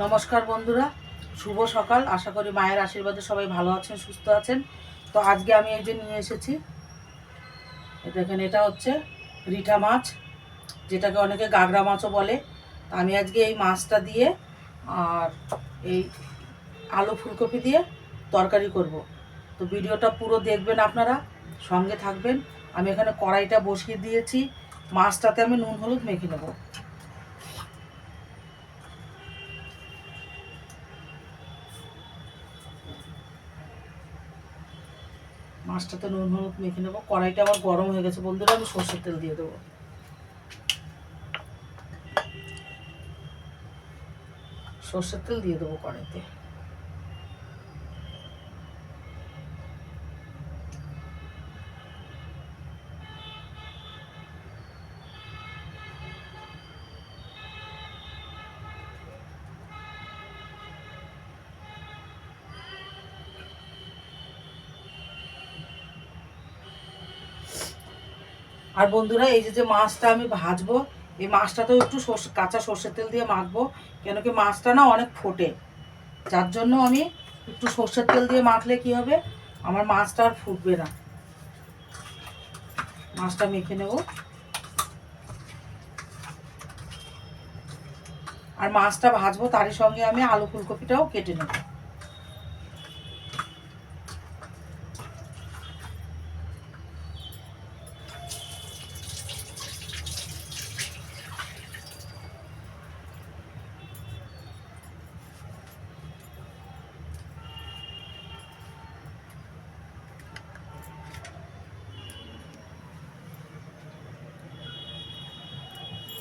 নমস্কার বন্ধুরা, শুভ সকাল। আশা করি মায়ের আশীর্বাদে সবাই ভালো আছেন, সুস্থ আছেন। তো আজকে আমি এই যে নিয়ে এসেছি দেখেন, এটা হচ্ছে রিঠা মাছ, যেটাকে অনেকে গাগরা মাছও বলে। আমি আজকে এই মাছটা দিয়ে আর এই আলু ফুলকপি দিয়ে তরকারি করব। তো ভিডিওটা পুরো দেখবেন আপনারা, সঙ্গে থাকবেন। আমি এখানে কড়াইটা বসিয়ে দিয়েছি, মাছটাতে আমি নুন, হলুদ মেখে নেব। মাছটাতে নুন, হলুদ মেখে নেব। কড়াইটা আমার গরম হয়ে গেছে বন্ধুরা আমি সর্ষের তেল দিয়ে দেবো। সর্ষের তেল দিয়ে দেবো কড়াইতে। আর বন্ধুরা, এই যে যে মাছটা আমি ভাজবো, এই মাছটাতেও একটু সর্ষে, কাঁচা সর্ষের তেল দিয়ে মাখবো, কেন কি মাছটা না অনেক ফোটে। যার জন্য আমি একটু সর্ষের তেল দিয়ে মাখলে কি হবে? আমার মাছটা আর ফুটবে না। মাছটা মেখে নেব। আর মাছটা ভাজবো, তারই সঙ্গে আমি আলু ফুলকপিটাও কেটে নেব।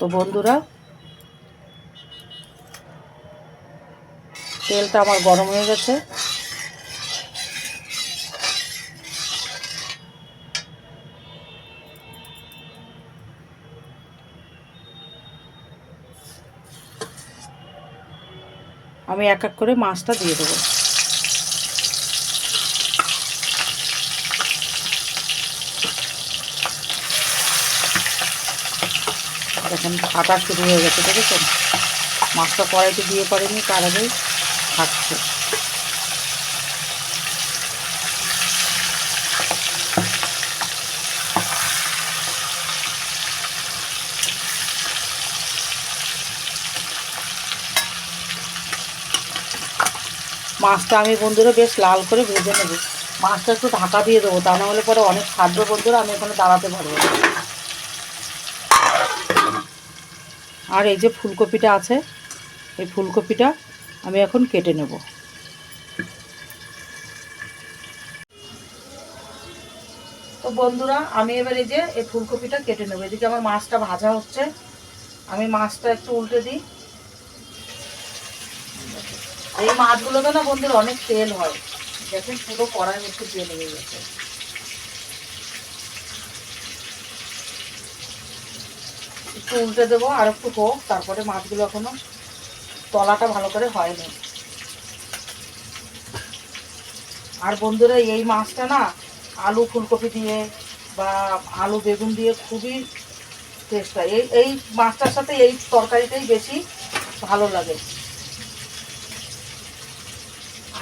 তো বন্ধুরা তেলটা আমার গরম হয়ে গেছে। আমি এক এক করে মাছটা দিয়ে দেবো। দেখেন ফাটা শুরু হয়ে গেছে দেখেছেন মাছটা কড়াইতে দিয়ে পড়েনি তার আগেই থাকছে মাছটা আমি বন্ধুরা বেশ লাল করে ভেজে নেব। মাছটা একটু ঢাকা দিয়ে দেবো, তা না হলে পরে অনেক খাদ্য বন্ধুরা আমি এখানে দাঁড়াতে পারব না আর এই যে ফুলকপিটা আছে, এই ফুলকপিটা আমি এখন কেটে নেব। তো বন্ধুরা, আমি এবার এই যে এই ফুলকপিটা কেটে নেব। এদিকে আমার মাছটা ভাজা হচ্ছে। আমি মাছটা একটু উল্টে দিই। এই মাছগুলোতে না বন্ধুরা অনেক তেল হয়। দেখেন পুরো কড়াই একটু তেল হয়ে গেছে। একটু উল্টে দেবো আর একটু হোক, তারপরে মাছগুলো এখনও তলাটা ভালো করে হয়নি। আর বন্ধুরা, এই মাছটা না আলু ফুলকপি দিয়ে বা আলু বেগুন দিয়ে খুবই টেস্ট হয়। এই এই মাছটার সাথে এই তরকারিটাই বেশি ভালো লাগে।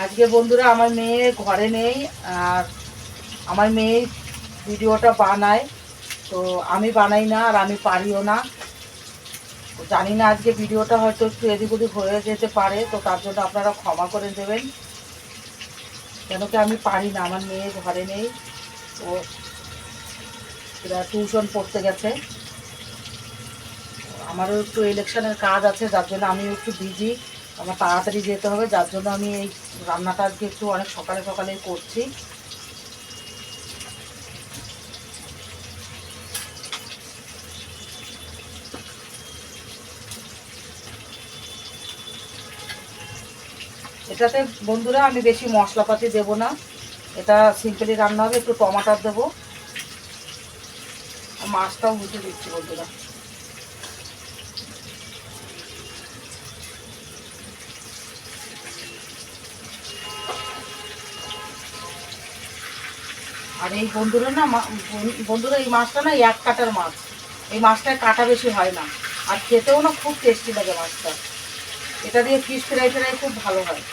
আজকে বন্ধুরা, আমার মেয়ে ঘরে নেই আর আমার মেয়ে ভিডিওটা বানায়, তো আমি বানাই না আর আমি পারিও না। জানি না আজকে ভিডিওটা হয়তো একটু এদিক ওদিক হয়ে যেতে পারে, তো তার জন্য আপনারা ক্ষমা করে দেবেন। কেন কি আমি পারি না, আমার মেয়ে ঘরে নেই, ও এরা টিউশন পড়তে গেছে। আমারও একটু ইলেকশনের কাজ আছে, যার জন্য আমি একটু বিজি আমার তাড়াতাড়ি যেতে হবে, যার জন্য আমি এই রান্নাটা আজকে একটু অনেক সকালে সকালেই করছি। এটাতে বন্ধুরা আমি বেশি মশলাপাতি দেব না। এটা সিম্পলি রান্না হবে, একটু টমাটার দেবো। মাছটাও বুঝে দিচ্ছি বন্ধুরা। আর এই বন্ধুরা না বন্ধুরা এই মাছটা না এক কাটার মাছ। এই মাছটায় কাটা বেশি হয় না। আর খেতেও না খুব টেস্টি লাগে মাছটা। এটা দিয়ে ফিশ ফ্রাই ফ্রাই খুব ভালো হয়।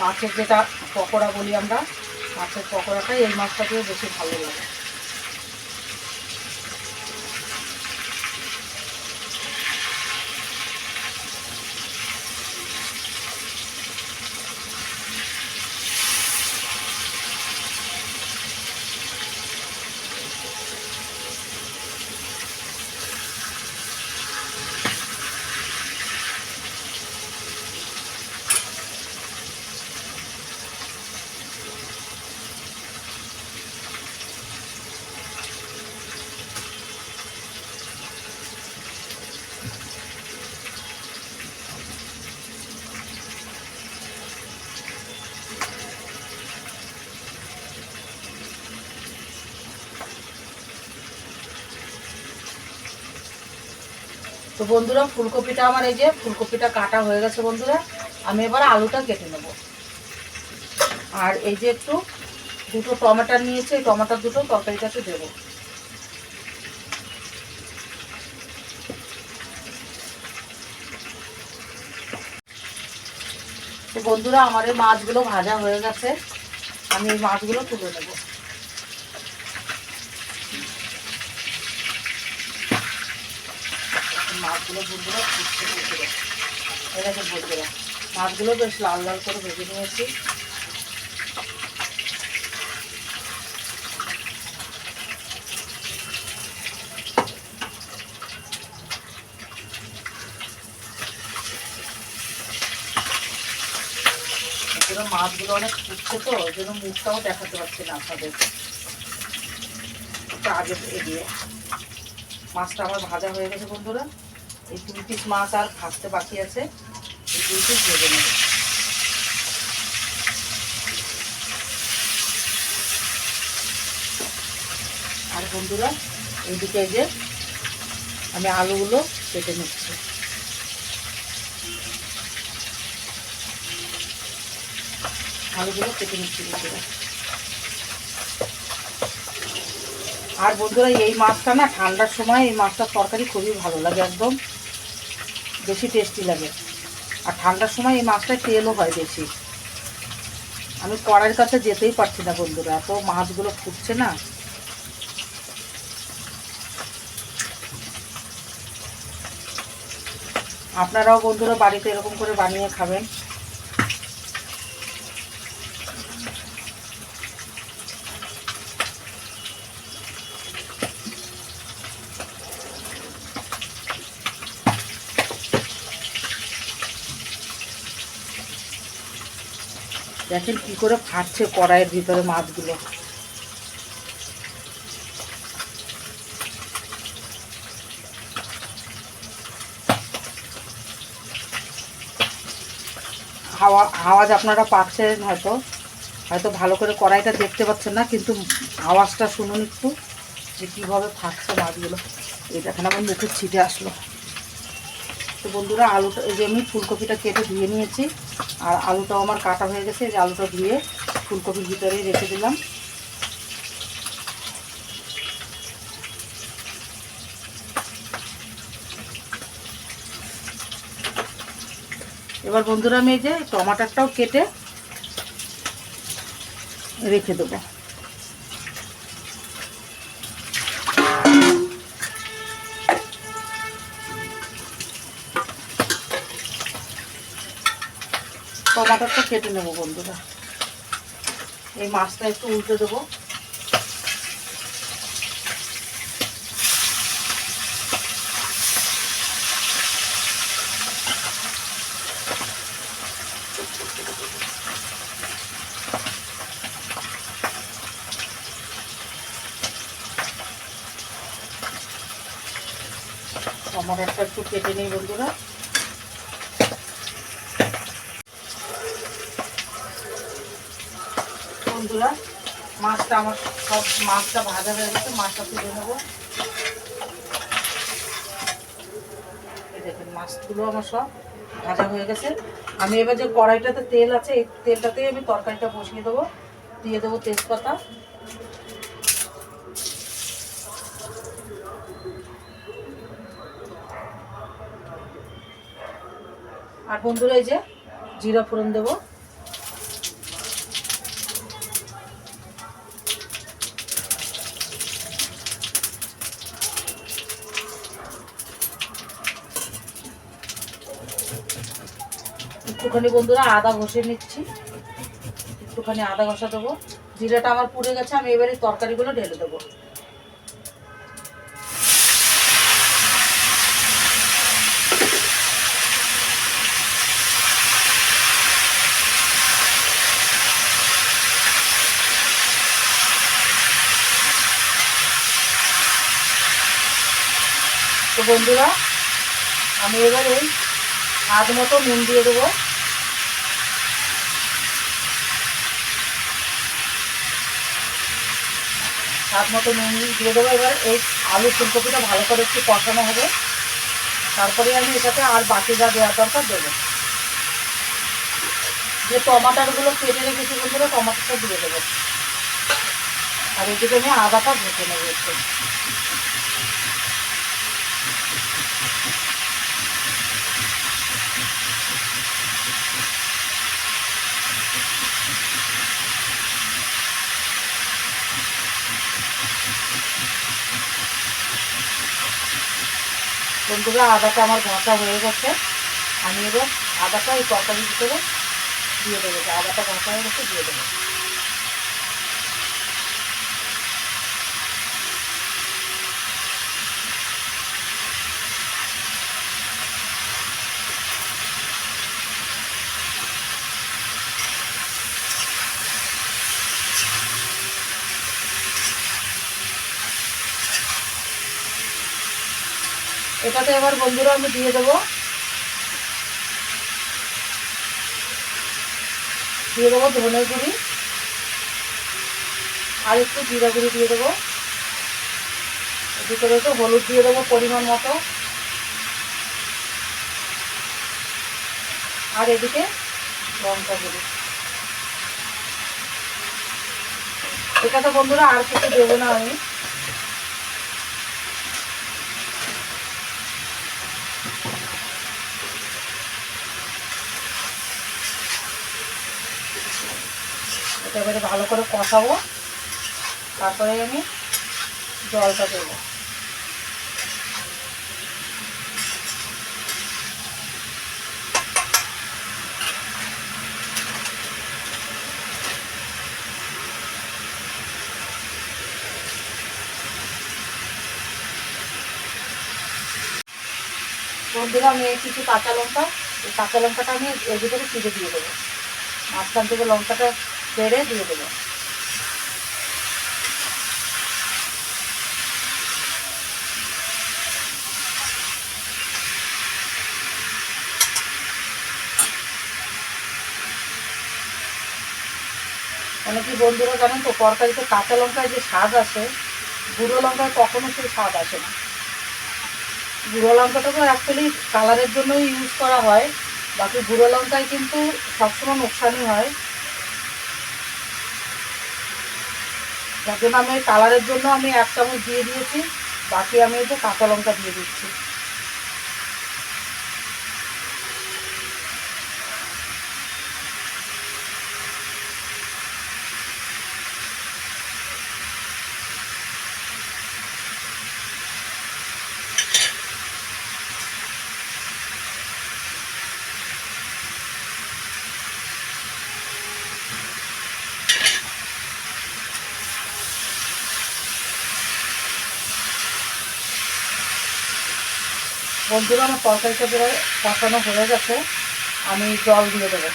মাছের যেটা পকোড়া বলি আমরা মাছের পকোড়াটাই এই মাছটা দিয়ে বেশি ভালো লাগে। বন্ধুরা, ফুলকপিটা আমার এই যে, ফুলকপিটা কাটা হয়ে গেছে বন্ধুরা। আমি এবার আলুটা কেটে নেব। আর এই যে একটু, দুটো টমেটো নিয়েছে, এই টমেটোর দুটো তরকারিটাতে দেবো। বন্ধুরা, আমার এই মাছগুলো ভাজা হয়ে গেছে। আমি এই মাছগুলো তুলে নেব। মাছগুলো বন্ধুরা ফুটতে বন্ধুরা দেখেন বন্ধুরা, মাছগুলো বেশ লাল লাল করে ভেজে নিয়েছি। মাছগুলো অনেক ফুটছে তো, ওই জন্য মুখটাও দেখাতে পারছি না আপনাদের আগে এগিয়ে মাছটা আমার ভাজা হয়ে গেছে বন্ধুরা। এই দুই পিস মাছ আর ভাজতে বাকি আছে। এই দুই পিস ভেজে নেব। আর বন্ধুরা এইদিকে এই যে আমি আলুগুলো কেটে নিচ্ছি। আলুগুলো কেটে নিচ্ছি বন্ধুরা। আর বন্ধুরা, এই মাছটা না ঠান্ডার সময় এই মাছটার তরকারি খুবই ভালো লাগে একদম। বেশি টেস্টি লাগে। আর ঠান্ডার সময় এই মাছটা তেলও হয় বেশি। আমি কড়াইয়ের কাছে যেতেই পারছি না বন্ধুরা, এত মাছগুলো ফুটছে না। আপনারাও বন্ধুরা বাড়িতে এরকম করে বানিয়ে খাবেন। দেখেন কি করে ফাটছে কড়াইয়ের ভিতরে মাছগুলো। হাওয়া, আওয়াজ আপনারা পাচ্ছেন হয়তো। হয়তো ভালো করে কড়াইটা দেখতে পাচ্ছেন না, কিন্তু আওয়াজটা শুনুন একটু যে কীভাবে ফাটছে মাছগুলো। এই দেখেন আমার মুখে ছিটে আসলো। তো বন্ধুরা আলুটা, এই যে আমি ফুলকপিটা কেটে ধুয়ে নিয়েছি। আর আলুটাও আমার কাটা হয়ে গেছে যে আলুটা ধুয়ে ফুলকপির ভিতরেই রেখে দিলাম। এবার বন্ধুরা আমি এই যে টমাটারটাও কেটে রেখে দেবো। টমাটোরটা কেটে নেব বন্ধুরা। এই মাছটা একটু উল্টে দেবো টমাটোরটা একটু কেটে নিই বন্ধুরা বন্ধুরা, মাছটা আমার সব মাছটা ভাজা হয়ে গেছে, মাছটা তুলে নেব। দেখেন, মাছগুলো আমার সব ভাজা হয়ে গেছে। আমি এবার যে কড়াইটাতে তেল আছে, এই তেলটাতেই আমি তরকারিটা বসিয়ে দেবো, দিয়ে দেবো তেজপাতা। আর বন্ধুরা, এই যে জিরা ফোড়ন দেবো। একটুখানি বন্ধুরা আদা ঘষে নিচ্ছি। একটুখানি আদা ঘষা দেবো। জিরাটা আমার পুড়ে গেছে, আমি এবারে তরকারিগুলো ঢেলে দেবো। তো বন্ধুরা, আমি এবারে আধ মতো নুন দিয়ে দেবো। হাত মতো নুন দিয়ে দেবো এবার। এই আলু ফুলকপিটা ভালো করে একটু কষানো হবে। তারপরে আমি এটাতে আর বাকি যা দেওয়ার দরকার দেবো। যে টমাটারগুলো কেটে রেখেছি বন্ধুরা টমাটোটা দিয়ে দেবো। আর এদিকে আমি আদাটা ভেজে নেব একটু। বন্ধুরা, আদাটা আমার ঘষা হয়ে গেছে। আমি এবার আদাটা এই তরকারির ভিতরে দিয়ে দেবো। আদাটা ঘষা হয়ে গেছে, দিয়ে দেবো। এটাতে এবার বন্ধুরা আমি দিয়ে দেবো। দিয়ে দেবো ধনে গুঁড়ি। আর একটু জিরা গুঁড়ি দিয়ে দেবো। ভিতরে একটু হলুদ দিয়ে দেবো পরিমাণ মতো। আর এদিকে লঙ্কা গুঁড়ি। এটাতে বন্ধুরা আর কিছু দেবো না আমি। এবারে ভালো করে কষাবো। তারপরে আমি জলটা দেবো। বন্ধুরা আমি কিছু কাঁচা লঙ্কা কাঁচা লঙ্কাটা আমি এর ভিতরে চিড়ে দিয়ে দেবো। মাঝখান থেকে লঙ্কাটা বেড়ে দিয়ে দেবো। অনেকে বন্ধুরা জানেন তো, তরকারিতে কাঁচা লঙ্কায় যে স্বাদ আসে, গুঁড়ো লঙ্কায় কখনো সেই স্বাদ আসে না। গুঁড়ো লঙ্কাটা তো অ্যাকচুয়ালি কালারের জন্যই ইউজ করা হয়, বাকি গুঁড়ো লঙ্কায় কিন্তু সবসময় নোকসানই হয়। যার জন্য আমি কালারের জন্য আমি এক চামচ দিয়ে দিয়েছি, বাকি আমি একটু কাঁচা লঙ্কা দিয়ে দিচ্ছি। বন্ধুরা, আমার তরকারিটা প্রায় কষানো হয়ে গেছে। আমি জল দিয়ে দেবো।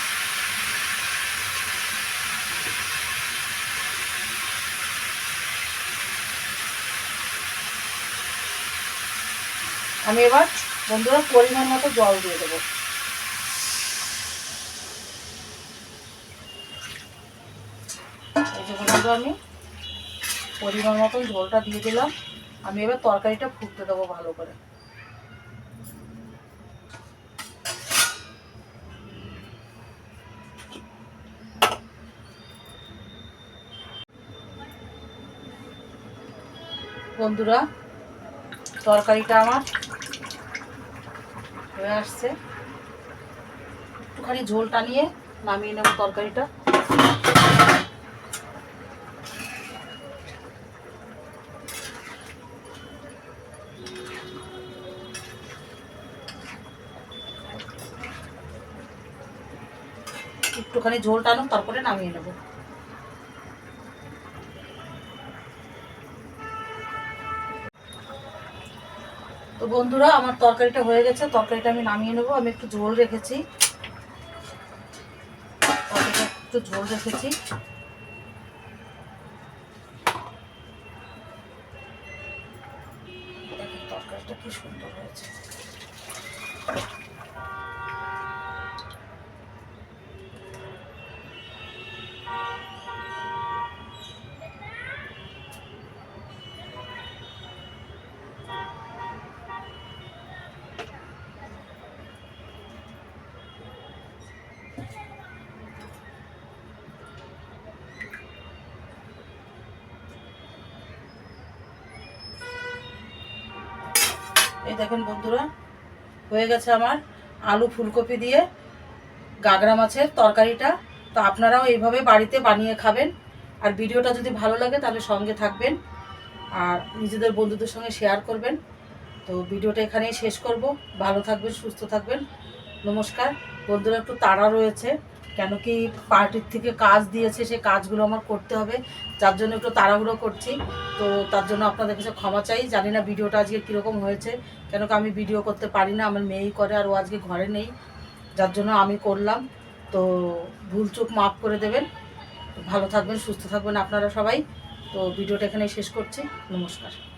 আমি এবার বন্ধুরা পরিমাণ মতো জল দিয়ে দেবো। আমি পরিমাণ মতন ঝোলটা দিয়ে দিলাম। আমি এবার তরকারিটা ফুটতে দেবো ভালো করে। বন্ধুরা, তরকারিটা আমার হয়ে আসছে। একটুখানি ঝোল টানিয়ে নামিয়ে নেব তরকারিটা। একটুখানি ঝোল টানুক তারপরে নামিয়ে নেব। তো বন্ধুরা, আমার তরকারিটা হয়ে গেছে। তরকারিটা আমি নামিয়ে নেব। আমি একটু ঝোল রেখেছি। তরকারিটা একটু ঝোল রেখেছি। দেখেন বন্ধুরা, হয়ে গেছে আমার আলু ফুলকপি দিয়ে গাগরা মাছের তরকারিটা। তো আপনারাও এইভাবে বাড়িতে বানিয়ে খাবেন। আর ভিডিওটা যদি ভালো লাগে তাহলে সঙ্গে থাকবেন আর নিজেদের বন্ধুদের সঙ্গে শেয়ার করবেন। তো ভিডিওটা এখানেই শেষ করব। ভালো থাকবেন, সুস্থ থাকবেন। নমস্কার। বন্ধুরা, একটু তাড়া রয়েছে। কেন কি পার্টির থেকে কাজ দিয়েছে সেই কাজগুলো আমার করতে হবে। যার জন্য একটু তাড়াহুড়ো করছি। তো তার জন্য আপনাদের কাছে ক্ষমা চাই। জানি না ভিডিওটা আজকে কীরকম হয়েছে। কেন কি আমি ভিডিও করতে পারি না, আমার মেয়েই করে আর ও আজকে ঘরে নেই। যার জন্য আমি করলাম। তো ভুল চুক মাফ করে দেবেন। ভালো থাকবেন, সুস্থ থাকবেন আপনারা সবাই। তো ভিডিওটা এখানেই শেষ করছি। নমস্কার।